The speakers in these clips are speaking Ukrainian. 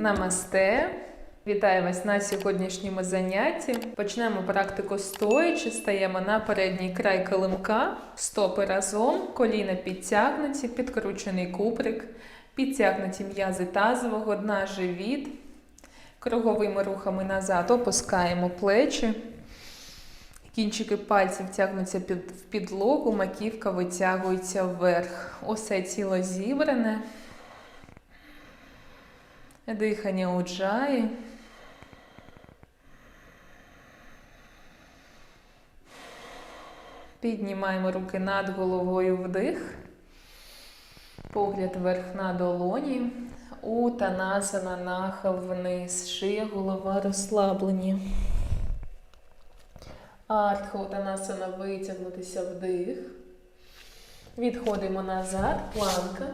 Намасте! Вітаю вас на сьогоднішньому занятті. Почнемо практику стоячи, стаємо на передній край килимка, стопи разом, коліна підтягнуті, підкручений куприк, підтягнуті м'язи тазового дна, живіт. Круговими рухами назад опускаємо плечі. Кінчики пальців тягнуться під, в підлогу, маківка витягується вверх. Усе тіло зібране. Дихання у джаї. Піднімаємо руки над головою вдих. Погляд вверх на долоні. Утанасана нахил вниз. Шия, голова розслаблені. Артха утанасана витягнутися вдих. Відходимо назад, планка.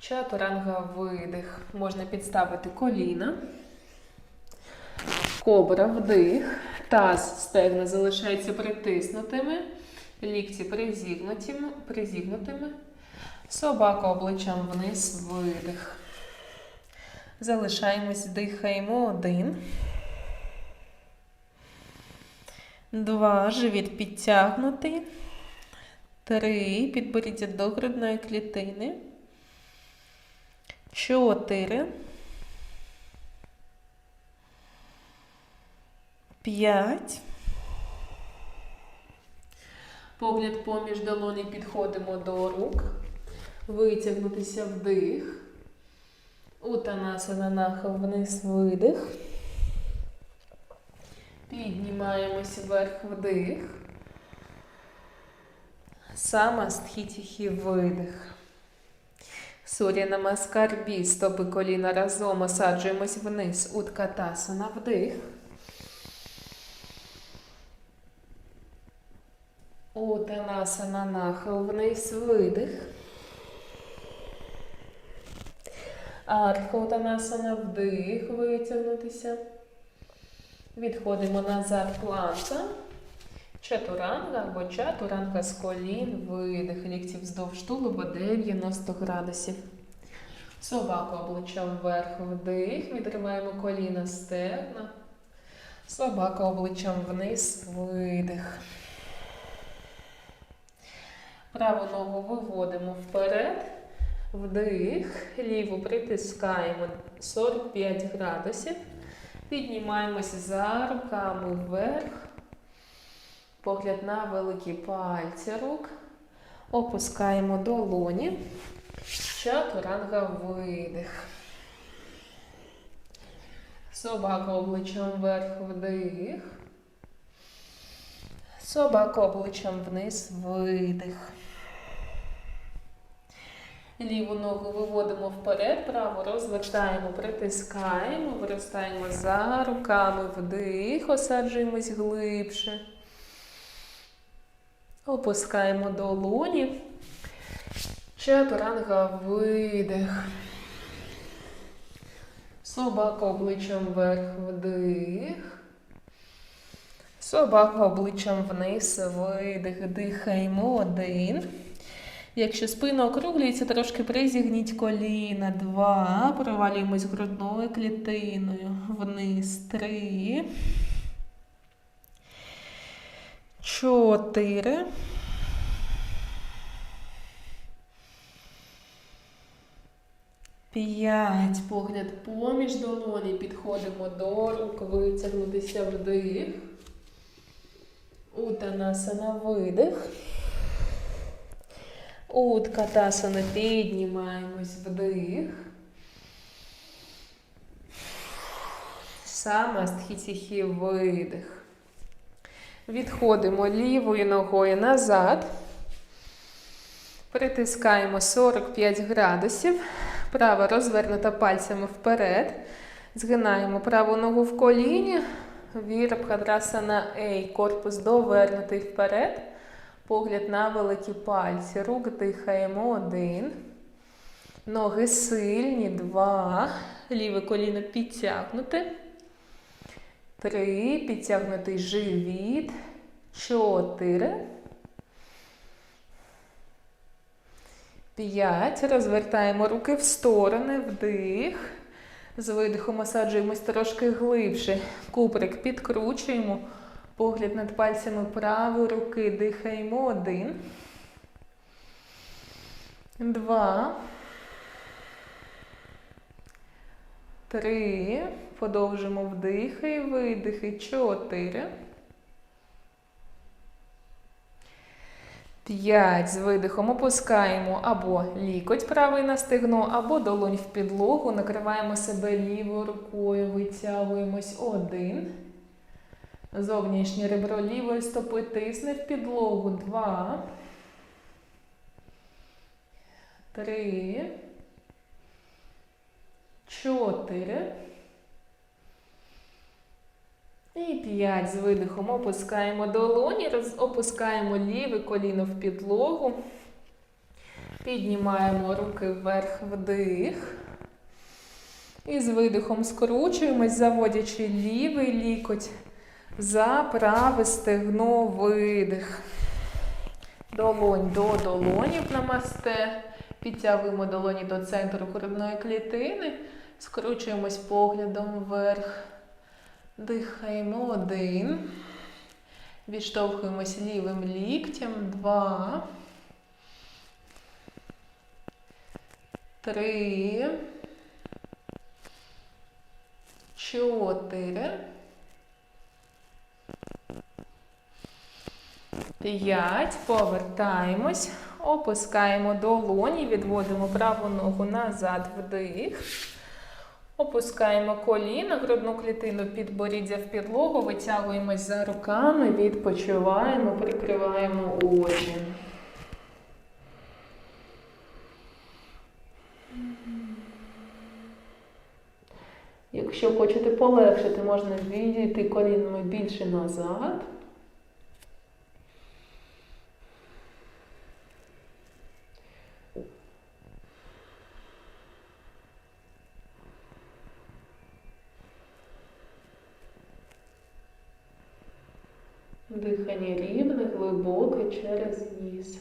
Чатуранга видих. Можна підставити коліна. Кобра вдих. Таз стегна залишається притиснутими. Лікті призігнутими. Собака обличчям вниз видих. Залишаємось, дихаємо. Один. Два. Живіт підтягнутий. Три. Підборіддя до грудної клітини. Чотири. П'ять. Погляд поміж долоні підходимо до рук. Витягнутися вдих. Утанасана нахил вниз видих. Піднімаємось вверх вдих. Сама стхітіхі видих. Суря намаскар бі, стопи коліна разом осаджуємось вниз. Уткатасана вдих. Утанасана нахил вниз видих. Артхотанасана вдих, витягнутися. Відходимо назад планка. Чатуранга або чатуранга з колін, видих, лікті вздовж тулуба 90 градусів. Собаку обличчям вверх вдих, відриваємо коліна стегна. Собака обличчям вниз, видих. Праву ногу виводимо вперед. Вдих, ліву притискаємо 45 градусів. Піднімаємося за руками вверх. Погляд на великі пальці рук. Опускаємо долоні. Чатуранга видих. Собака обличчям вверх вдих. Собака обличчям вниз видих. Ліву ногу виводимо вперед, праву розвертаємо, притискаємо, виростаємо за руками вдих, осаджуємось глибше. Опускаємо долоні. Чатуранга видих. Собака обличчям вверх вдих. Собака обличчям вниз видих. Дихаємо один. Якщо спина округлюється, трошки призігніть коліна. Два. Провалюємось грудною клітиною. Вниз. Три. Чотири. П'ять. Погляд поміж долоні. Підходимо до рук. Витягнутися вдих. Утанасана видих. Уткатасана піднімаємось вдих. Самастхітіхі видих. Відходимо лівою ногою назад. Притискаємо 45 градусів. Права розвернута пальцями вперед. Згинаємо праву ногу в коліні. Вірабхадрасана Ей. Корпус довернутий вперед. Погляд на великі пальці. Рук дихаємо. Один. Ноги сильні. Два. Ліве коліно підтягнуте. Три. Підтягнутий живіт. Чотири. П'ять. Розвертаємо руки в сторони. Вдих. З видихом осаджуємось трошки глибше. Куприк підкручуємо. Погляд над пальцями правої руки. Дихаємо. Один. Два. Три. Подовжимо вдихи і видихи. Чотири. П'ять. З видихом опускаємо або лікоть правий на стегно, або долонь в підлогу. Накриваємо себе лівою рукою. Витягуємось. Один. Зовнішнє ребро лівої стопи тисне в підлогу. Два. Три. Чотири. І п'ять з видихом опускаємо долоні, опускаємо ліве коліно в підлогу. Піднімаємо руки вверх вдих. І з видихом скручуємось, заводячи лівий лікоть за праве стегно видих. Долонь до долонів намасте. Підтягуємо долоні до центру грудної клітини. Скручуємось поглядом вверх. Дихаємо один. Відштовхуємось лівим ліктем. Два. Три. Чотири. П'ять. Повертаємось. Опускаємо долоні, відводимо праву ногу назад вдих. Опускаємо коліна, грудну клітину підборіддя в підлогу, витягуємось за руками, відпочиваємо, прикриваємо очі. Якщо хочете полегшити, можна відійти колінами більше назад. Дихання рівне, глибоке через ніс.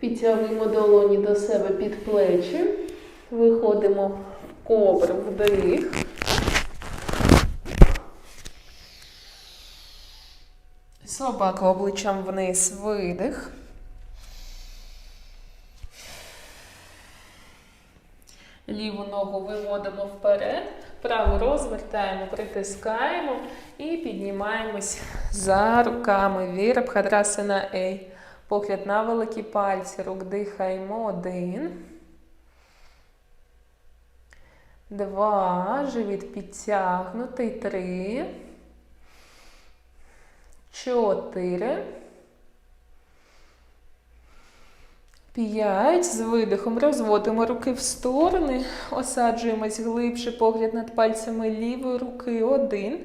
Підтягуємо долоні до себе під плечі. Виходимо в кобр вдих. Собака обличчям вниз видих. Ліву ногу виводимо вперед, праву розвертаємо, притискаємо і піднімаємось за руками. Вірабхадрасана Ей. Погляд на великі пальці рук дихаємо. Один. Два. Живіт підтягнутий. Три. Чотири. П'ять. З видихом розводимо руки в сторони. Осаджуємось глибше погляд над пальцями лівої руки. Один.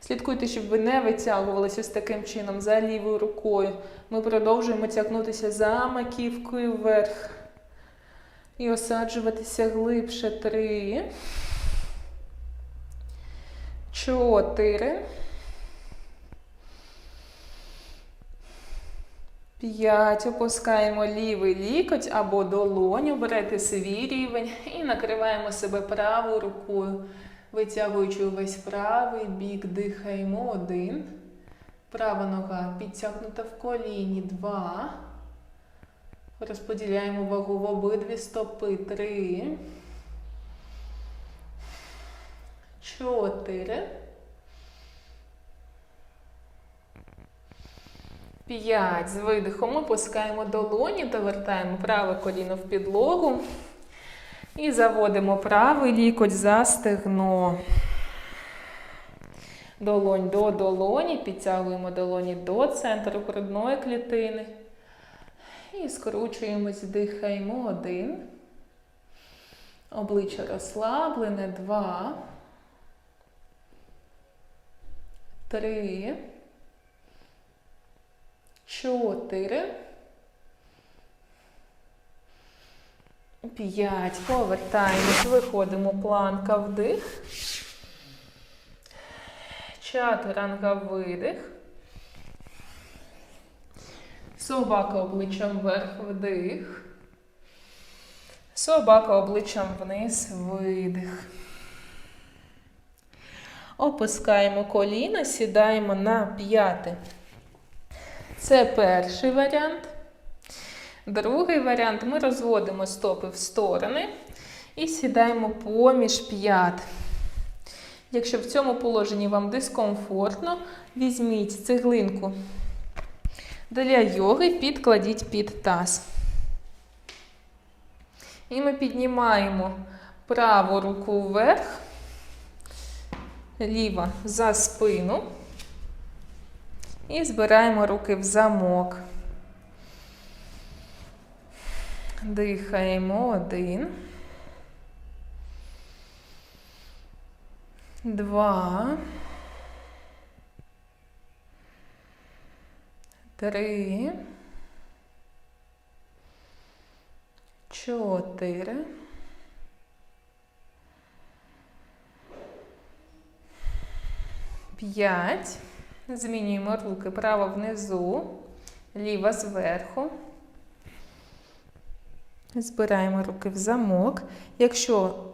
Слідкуйте, щоб ви не витягувалися ось таким чином за лівою рукою. Ми продовжуємо тягнутися за маківкою вверх. І осаджуватися глибше. Три. Чотири. П'ять. Опускаємо лівий лікоть або долоню. Берете свій рівень і накриваємо себе правою рукою. Витягуючи увесь правий бік, дихаємо. Один. Права нога підтягнута в коліні. Два. Розподіляємо вагу в обидві стопи. Три. Чотири. П'ять. З видихом опускаємо долоні, довертаємо праве коліно в підлогу. І заводимо правий лікоть за стегно. Долонь до долоні, підтягуємо долоні до центру грудної клітини. І скручуємось, дихаємо. Один. Обличчя розслаблене. Два. Три. Чотири. П'ять. Повертаємось. Виходимо. Планка вдих. Чатуранга видих. Собака обличчям вверх вдих. Собака обличчям вниз видих. Опускаємо коліна, сідаємо на п'яте. Це перший варіант. Другий варіант ми розводимо стопи в сторони і сідаємо поміж п'ят. Якщо в цьому положенні вам дискомфортно, візьміть цеглинку для йоги, підкладіть під таз. І ми піднімаємо праву руку вверх, ліва за спину. І збираємо руки в замок. Дихаємо один. Два. Три. Чотири. П'ять. Змінюємо руки право внизу, ліва зверху. Збираємо руки в замок. Якщо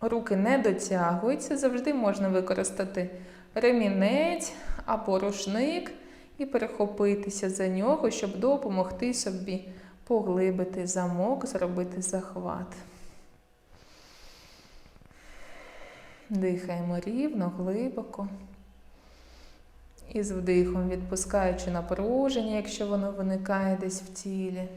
руки не дотягуються, завжди можна використати ремінець або рушник і перехопитися за нього, щоб допомогти собі поглибити замок, зробити захват. Дихаємо рівно, глибоко. І з вдихом відпускаючи напруження, якщо воно виникає десь в тілі.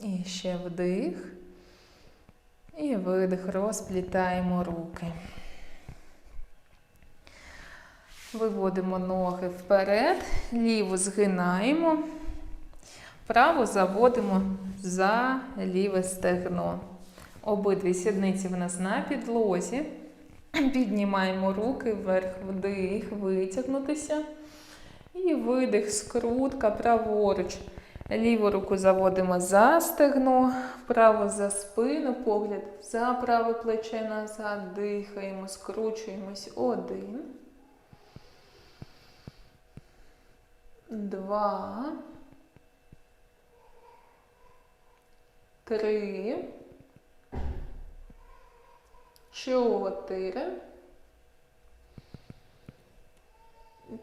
І ще вдих. І видих, розплітаємо руки. Виводимо ноги вперед, ліву згинаємо, праву заводимо за ліве стегно. Обидві сідниці в нас на підлозі. Піднімаємо руки вверх, вдих, витягнутися. І видих, скрутка праворуч. Ліву руку заводимо за стегно, праву за спину, погляд за праве плече назад. Дихаємо, скручуємось. Один. Два. Три. Чотири.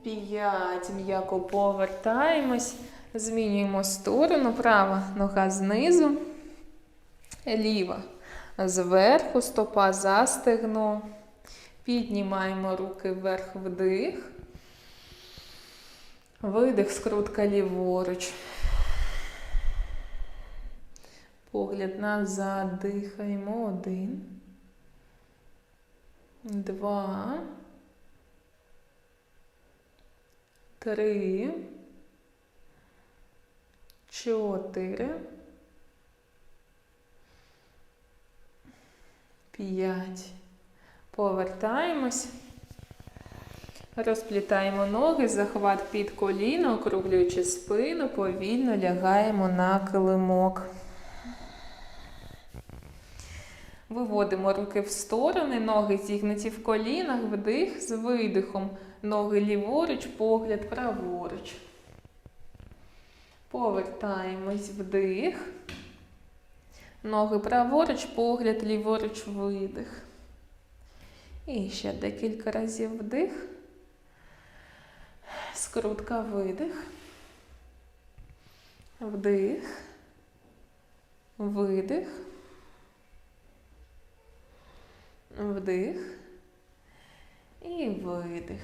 П'ять. М'яко повертаємось. Змінюємо сторону. Права нога знизу. Ліва. Зверху. Стопа за. Піднімаємо руки вверх вдих. Видих, скрутка ліворуч. Погляд назад. Дихаємо. Один. Два. Три. Чотири. П'ять. Повертаємось. Розплітаємо ноги, захват під коліно, округлюючи спину, повільно лягаємо на килимок. Виводимо руки в сторони, ноги зігнуті в колінах, вдих з видихом. Ноги ліворуч, погляд праворуч. Повертаємось вдих. Ноги праворуч, погляд ліворуч, видих. І ще декілька разів вдих. Скрутка видих. Вдих. Видих. Вдих. І видих.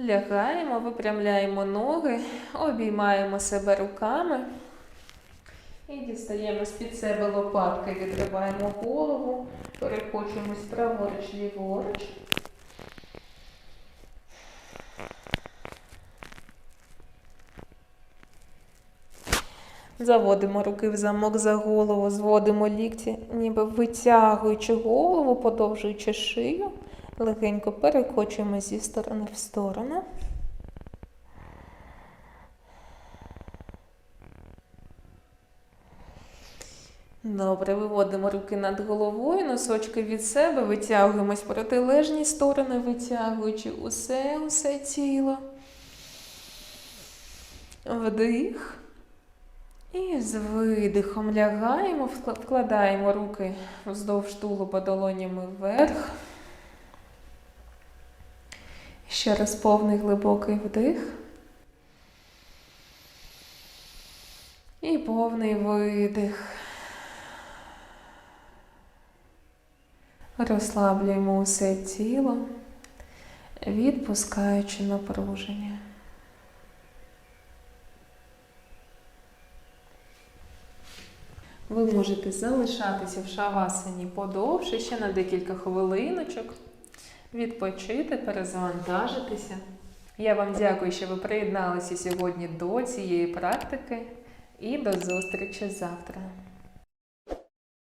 Лягаємо, випрямляємо ноги, обіймаємо себе руками. І дістаємо з-під себе лопатки, відриваємо голову, перекочуємось праворуч, ліворуч. Заводимо руки в замок за голову, зводимо лікті, ніби витягуючи голову, подовжуючи шию. Легенько перекочуємо зі сторони в сторону. Добре, виводимо руки над головою, носочки від себе, витягуємось протилежні сторони, витягуючи усе, усе тіло. Вдих. І з видихом лягаємо, вкладаємо руки вздовж тулуба долонями вверх. Ще раз повний глибокий вдих. І повний видих. Розслаблюємо усе тіло, відпускаючи напруження. Ви можете залишатися в шавасані подовше, ще на декілька хвилиночок, відпочити, перезавантажитися. Я вам дякую, що ви приєдналися сьогодні до цієї практики і до зустрічі завтра.